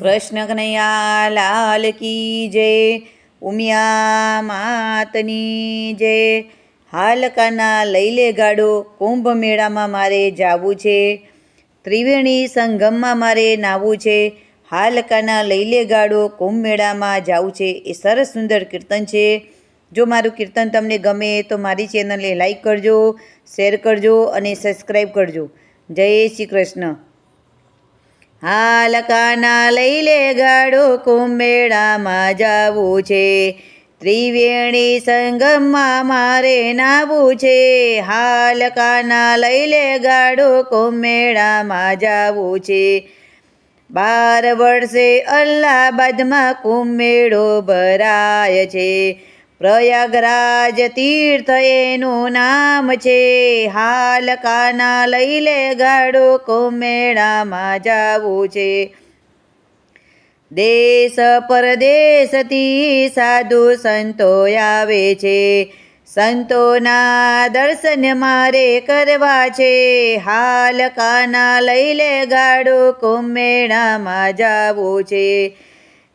કૃષ્ણ કનૈયા, લાલ કી જય, ઉમિયા માતની જય. હાલકાના લઈ લે ગાડો કુંભ મેળામાં મારે જાવું છે. ત્રિવેણી સંગમમાં મારે નાવું છે. હાલકાના લઈ લે ગાડો કુંભ મેળામાં જાવું છે. એ સરસ સુંદર કીર્તન છે. જો મારું કીર્તન તમને ગમે તો મારી ચેનલને લાઈક કરજો, શેર કરજો અને સબસ્ક્રાઈબ કરજો. જય શ્રી કૃષ્ણ. હાલકાના લઈ લે ગાડો કુંભેળામાં જાવું છે. ત્રિવેણી સંગમમાં મારે નાવું છે. હાલકાના લઈ લે ગાડો કુંભેળામાં જાવું છે. બાર વર્ષે અલ્હાબાદમાં કુંભેળો ભરાય છે. પ્રયાગરાજ તીર્થ એનું નામ છે. હાલ કાના લઈ લે ગાડો કુંભમેળામાં જાવું છે. દેશ પરદેશથી સાધુ સંતો આવે છે. સંતોના દર્શન મારે કરવા છે. હાલ કાના લઈ લે ગાડો કુંભમેળામાં જાવું છે.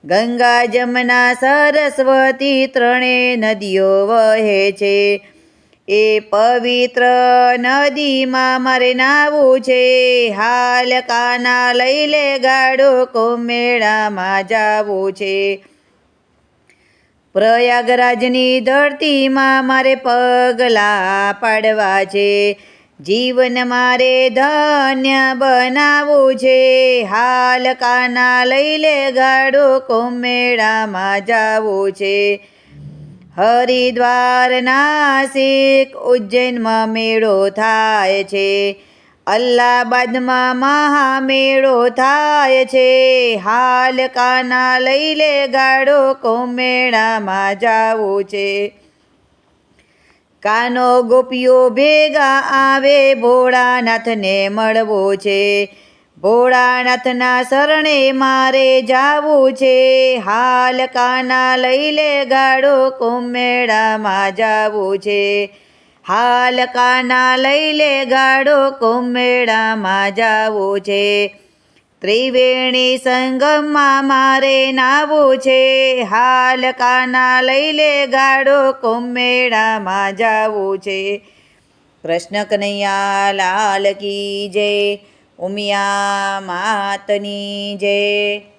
ગંગા જમના સરસ્વતી ત્રણે નદીઓ વહે છે. એ પવિત્ર નદીમાં મારે નાવું છે. હાલકાના લઈ લે ગાડો કોમેળામાં જાવું છે. પ્રયાગરાજની ધરતીમાં મારે પગલા પાડવા છે. જીવન મારે ધન્ય બનાવવું છે. હાલકાના લઈ લે ગાડો કોમેળામાં જાવું છે. હરિદ્વાર નાસિક ઉજ્જૈનમાં મેળો થાય છે. અલ્હાબાદમાં મહામેળો થાય છે. હાલકાના લઈ લે ગાડો કોમેળામાં જાવું છે. કાનો ગોપીઓ ભેગા આવે, ભોળાનાથને મળવો છે. ભોળાનાથના શરણે મારે જાવું છે. હાલ કાના લઈ લે ગાડો, કુંભમેળામાં જાવું છે. હાલ કાના લઈ લે ગાડો, કુંભમેળામાં જાવું છે. ત્રિવેણી સંગમમાં મારે નાવું છે. હાલકાના લઈ લે ગાડો, કુંભમેળામાં જાવું છે. કૃષ્ણ કનૈયા લાલ કી જય, ઉમિયા માતની જય.